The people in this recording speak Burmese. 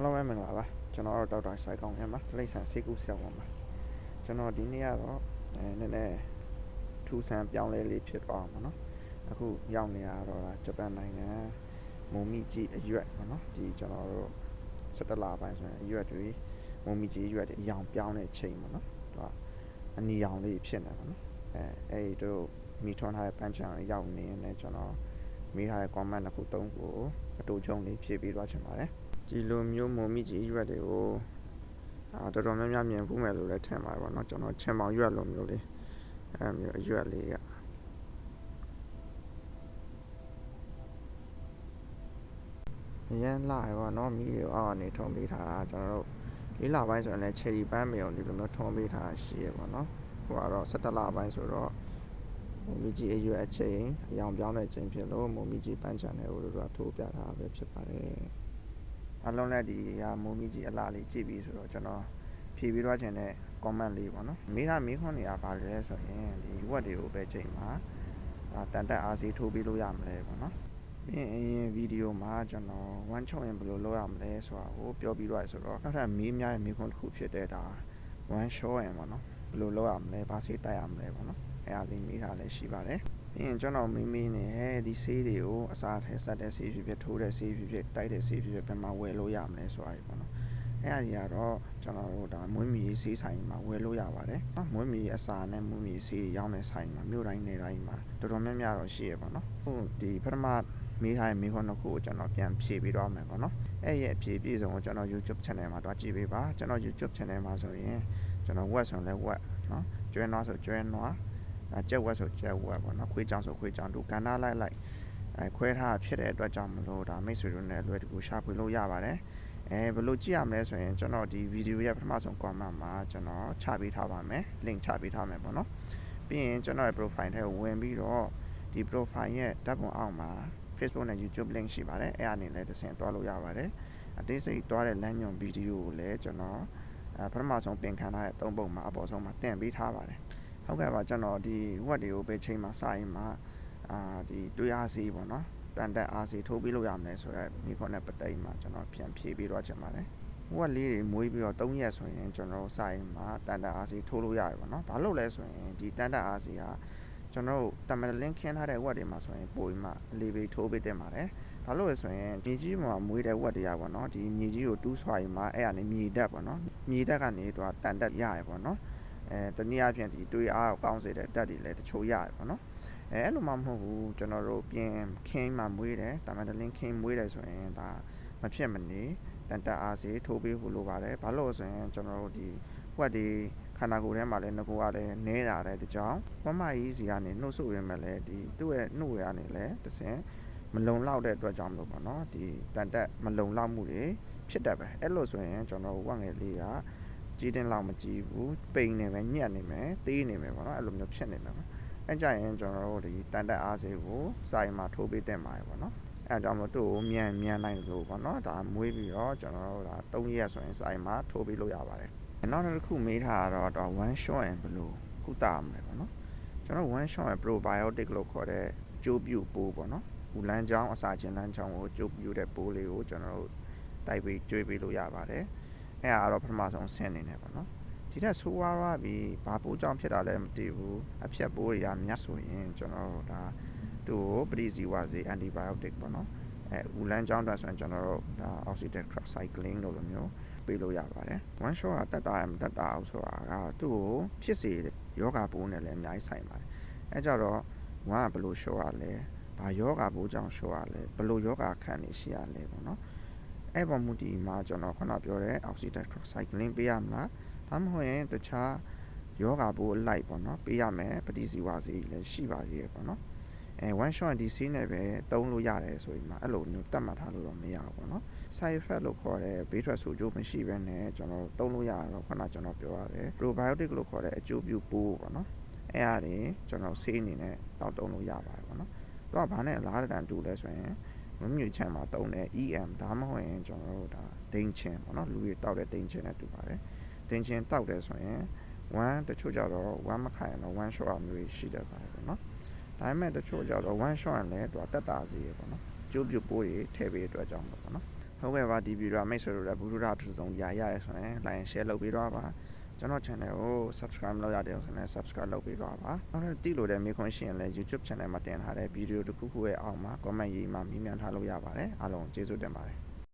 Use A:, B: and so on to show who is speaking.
A: အားလုံးပဲမင်္ဂလာပါကျွန်တော်တော့ဒေါက်တာဆိုင်ကောင်းရမှာတိရစ္ဆာန်ဆေးကုဆရာဝန်ပါကျွန်တော်ဒီနေ့ကတော့အဲနည်းနည်းထူးဆန်းပြောင်းလဲလေးဖြစ်သွားအောင်ပေါ့နော်အခုရောက်နေရတော့ဒါဂျပန်နိုင်ငံမုံမိကြီးအရွက်ပေါ့နော်ဒီကျွန်တော်တို့17လပိုင်းဆိုရင်အရွက်တွေမုံမိကြီးအရွက်တွေအယောင်ပြောင်းတဲ့ချိန်ပေါ့နော်သူကအနီရောင်လေးဖြစ်နေပါနော်အဲအဲ့ဒီတို့မိထွန်းထားတဲ့ပန်းချံရောက်နေနေကျွန်တော်မိထားတဲ့ comment တစ်ခုသုံးခုကိုအတူချုံလေးဖြည့်ပေးသွားချင်ပါတယ် ဒီလိုမျိုးမုံမိကြီးရွက်တွေကိုအာတော်တော်များများမြင်ဖို့မယ်လို့လည်းထင်ပါတယ်ပေါ့နော်ကျွန်တော်ချင်မောင်ရွက်လိုမျိုးလေးအဲမျိုးအရွက်လေးကအရန်လာရပေါ့နော်မိတွေအောက်ကနေထုံပေးထားတာကျွန်တော်တို့လေးလပိုင်းဆိုရင်လည်း cherry ပန်းမြေုံဒီလိုမျိုးထုံပေးထားတာရှိရပေါ့နော်ခုကတော့17လပိုင်းဆိုတော့မုံမိကြီးအရွက်အချိန်အယောင်ပြောင်းတဲ့အချိန်ဖြစ်လို့မုံမိကြီးပန်းချန်တဲ့ဟိုလိုတော့ထိုးပြထားတာပဲဖြစ်ပါတယ် အလုံးနဲ့ဒီကမိုးမီကြီးအလားလေးကြည့်ပြီးဆိုတော့ကျွန်တော်ဖြည့်ပြီးတော့ခြင်းတဲ့ comment လေးပေါ့နော်မိသားမိခွန်းတွေကဘာလဲဆိုရင်ဒီဝက်တွေကိုပဲချိန်မှာအာတန်တက်အားစီထိုးပြီးလို့ရမလဲပေါ့နော်ပြီးရင်အရင်ဗီဒီယိုမှာကျွန်တော်1ချောင်းရင်ဘယ်လိုလုပ်ရမလဲဆိုတာကိုပြောပြီးတော့ဆိုတော့နောက်ထပ်မေးများတဲ့မိခွန်းတစ်ခုဖြစ်တဲ့ဒါ1 shot ရင်ပေါ့နော်ဘယ်လိုလုပ်ရမလဲဘာစီတိုက်ရမလဲပေါ့နော်အဲ့အလေးမေးထားလည်းရှိပါတယ် ပြီးရင်ကျွန်တော်မိမိနဲ့ဒီဆေးတွေကိုအစားထဲဆက်တဲ့ဆေးဖြစ်ဖြစ်ထိုးတဲ့ဆေးဖြစ်ဖြစ်တိုက်တဲ့ဆေးဖြစ်ဖြစ်ဘယ်မှာဝယ်လို့ရမလဲဆိုတာကြီးပေါ့နော်အဲ့အရာကြီးကတော့ကျွန်တော်တို့ဒါမွေးမြူရေးဆေးဆိုင်မှာဝယ်လို့ရပါတယ်နော်မွေးမြူရေးအစာနဲ့မွေးမြူရေးဆေးရောင်းတဲ့ဆိုင်မှာမြို့တိုင်းနယ်တိုင်းမှာတော်တော်များများတော့ရှိရပါတော့ဟုတ်ဒီပထမမေးထားတဲ့မေးခွန်းတစ်ခုကိုကျွန်တော်ပြန်ဖြေပြီးတော့မယ်ပေါ့နော်အဲ့ရဲ့အဖြေပြည့်စုံကိုကျွန်တော် YouTube channel မှာတွားကြည့်ပေးပါကျွန်တော် YouTube channel မှာဆိုရင်ကျွန်တော် web ဆိုရင်လည်း web နော်ကျွဲနွားဆိုကျွဲနွား အဲကြက်ဝက်ဆိုကြက်ဝက်ပေါ့နော်ခွေးကြောင်ဆိုခွေးကြောင်တို့ကဏ္ဍလိုက်လိုက်အဲခွဲထားဖြစ်တဲ့အတွက်ကြောင့်မလို့ဒါမိတ်ဆွေတို့နဲ့အလွယ်တကူရှာဖွေလို့ရပါတယ်အဲဘယ်လိုကြည့်ရမလဲဆိုရင်ကျွန်တော်ဒီဗီဒီယိုရဲ့ပထမဆုံး comment မှာကျွန်တော်ချပေးထားပါမယ် link ချပေးထားမယ်ပေါ့နော်ပြီးရင်ကျွန်တော်ရဲ့ profile ထဲကိုဝင်ပြီးတော့ဒီ profile ရဲ့ဓာတ်ပုံအောက်မှာ Facebook နဲ့ YouTube link ရှိပါတယ်အဲ့အနေနဲ့တစ်ဆင့်တွားလို့ရပါတယ်အသေးစိတ်တွားတဲ့လမ်းညွန်ဗီဒီယိုကိုလည်းကျွန်တော်အဲပထမဆုံးပြင်ခံထားတဲ့သုံးပုံမှာအပေါ်ဆုံးမှာတင်ပေးထားပါတယ် ဟုတ်ကဲ့ပါကျွန်တော်ဒီဝက်တွေကိုပဲချိန်မှာစရင်မှာအာဒီတွေးအားစီပေါ့နော်တန်တက်အားစီထိုးပြီးလို့ရမယ်ဆိုတော့မိခွန်းနဲ့ပတိတ်မှာကျွန်တော်ပြန်ဖြည့်ပြီးတော့ချင်ပါတယ်ဝက်လေးတွေမွေးပြီးတော့3ရက်ဆိုရင်ကျွန်တော်စရင်မှာတန်တက်အားစီထိုးလို့ရတယ်ပေါ့နော်ဘာလို့လဲဆိုရင်ဒီတန်တက်အားစီကကျွန်တော်တို့တမန်လင်းခင်းထားတဲ့ဝက်တွေမှာဆိုရင်ပိုပြီးမှအလေးပေးထိုးပေးတင်ပါတယ်။ဘာလို့လဲဆိုရင်မြေကြီးမှာမွေးတဲ့ဝက်တွေကပေါ့နော်ဒီမြေကြီးကိုတူးဆွာရင်မှအဲ့ကနေမြေတက်ပေါ့နော်မြေတက်ကနေတော့တန်တက်ရရပေါ့နော် အဲတနည်းအားဖြင့်ဒီတွေးအားကိုကောင်းစေတဲ့တက်တွေလည်းတချို့ရရပေါ့နော်အဲအဲ့လိုမှမဟုတ်ဘူးကျွန်တော်တို့ပြင်ခင်းမှာမွေးတယ်တမန်လင်းခင်းမွေးတယ်ဆိုရင်ဒါမဖြစ်မနေတန်တက်အားစေထိုးပေးဖို့လိုပါတယ်ဘာလို့လဲဆိုရင်ကျွန်တော်တို့ဒီဝက်တွေခန္ဓာကိုယ်ထဲမှာလည်းငကိုကလည်းနဲတာတဲ့တကြောင်မမကြီးစီကနေနှုတ်ဆုရင်းမဲ့လည်းဒီသူ့ရဲ့နှုတ်ရကနေလည်းတစ်စင်မလုံလောက်တဲ့အတွက်ကြောင့်မလို့ပေါ့နော်ဒီတန်တက်မလုံလောက်မှုတွေဖြစ်တတ်ပဲအဲ့လိုဆိုရင်ကျွန်တော်ဝက်ငယ်လေးက ကြီးတင်လောက်မကြီးဘူးပိန်နေမယ်ညက်နေမယ်သေးနေမယ်ပေါ့နော်အဲ့လိုမျိုးဖြစ်နေမယ်ပေါ့အဲ့ကြရင်ကျွန်တော်တို့ဒီတန်တက်အားစေးကိုစိုင်မှာထိုးပေးတင်ပါတယ်ပေါ့နော်အဲအကြောင်းမို့သူ့ကိုမြန်မြန်နိုင်လို့ပေါ့နော်ဒါမွေးပြီးတော့ကျွန်တော်တို့ဒါ3ရက်ဆိုရင်စိုင်မှာထိုးပေးလို့ရပါတယ်နောက်တစ်ခုမေးထားတာတော့ one shot and ဘယ်လိုကုသရမလဲပေါ့နော်ကျွန်တော် one shot and probiotic လို့ခေါ်တဲ့အကျိုးပြုပိုးပေါ့နော်ဦးလန်းချောင်းအစာချင်းလန်းချောင်းကိုအကျိုးပြုတဲ့ပိုးလေးကိုကျွန်တော်တို့တိုက်ပြီးကျွေးပေးလို့ရပါတယ် အဲအားတော့ပထမဆုံးဆင်းနေတယ်ပေါ့နော်ဒီထက်ဆိုးဝါးရပြီဘာပိုးကြောင့်ဖြစ်တာလဲမသိဘူးအဖြတ်ပိုးတွေကမြတ်ဆိုရင်ကျွန်တော်တို့ဒါသူ့ကိုပရိစီဝါစေ antibiotic ပေါ့နော်အဲဦးလန်းချောင်းအတွက်ဆိုရင်ကျွန်တော်တို့ဒါ oxidate cycling လို့လိုမျိုးပေးလို့ရပါတယ် one shot ကတက်တာမတက်တာအောင်ဆိုတာကသူ့ကိုဖြစ်စေယောဂပိုးနဲ့လည်းအများကြီးဆိုင်ပါတယ်အဲကြတော့ one ကဘယ်လို shot ရလဲဘာယောဂပိုးကြောင့် shot ရလဲဘယ်လိုယောဂခံနေရှိရလဲပေါ့နော် အဲ့ပေါ်မူဒီမှာကျွန်တော်ခုနပြောတဲ့ oxidate cycling ပေးရမလားဒါမှမဟုတ်ရင်တခြားယောဂပိုးအလိုက်ပေါ့နော်ပေးရမယ်ပฏิစီဝါစီလည်းရှိပါသေးတယ်ပေါ့နော်အဲ one shot ဒီဆေးနဲ့ပဲသုံးလို့ရတယ်ဆိုရင်မှအဲ့လိုမျိုးတတ်မှတ်ထားလို့တော့မရဘူးပေါ့နော် side effect လို့ခေါ်တဲ့ဘေးထွက်ဆိုးကျိုးမရှိဘဲနဲ့ကျွန်တော်သုံးလို့ရတော့ခုနကျွန်တော်ပြောရတယ် probiotic လို့ခေါ်တဲ့အကျိုးပြုပိုးပေါ့နော်အဲ့အားတွေကျွန်တော်ဆေးအနေနဲ့တောက်သုံးလို့ရပါတယ်ပေါ့နော်သူကဘာနဲ့အလားတန်တူလဲဆိုရင် မမြူချမ်းမှာတုံးတဲ့ EM ဒါမှမဟုတ်ရင်ကျွန်တော်တို့ဒါဒိန်ချင်ပေါ့နော်လူတွေတောက်တဲ့ဒိန်ချင်နဲ့တူပါတယ်ဒိန်ချင်တောက်တယ်ဆိုရင်1တချို့ကြတော့1မခိုင်တော့1 shot အမျိုးရှိတတ်ပါတယ်ပေါ့နော်ဒါပေမဲ့တချို့ကြတော့1 shot နဲ့တော့တက်တာစီရပေါ့နော်ကျိုးပြုတ်ပိုးတွေထည့်ပေးအတွက်ကြောင့်ပေါ့နော်ဟုတ်ကဲ့ပါဒီဗီဒီယိုကမိတ်ဆွေတို့လည်းဘူးရတူဆုံးရရရဲဆိုရင် like share လုပ်ပေးတော့ပါ ကျွန်တော် channel ကို subscribe လုပ်ရတယ်ဆိုရင် subscribe လုပ်ပေးတော့ပါနောက်ထပ်တိလို့တဲ့မိခွန်းရှင်လည်း YouTube channel မှာတင်ထားတဲ့ဗီဒီယိုတစ်ခုခုရဲ့အောက်မှာ comment ရေးမှာမြင်မြန်ထားလို့ရပါတယ်အားလုံးကျေးဇူးတင်ပါတယ်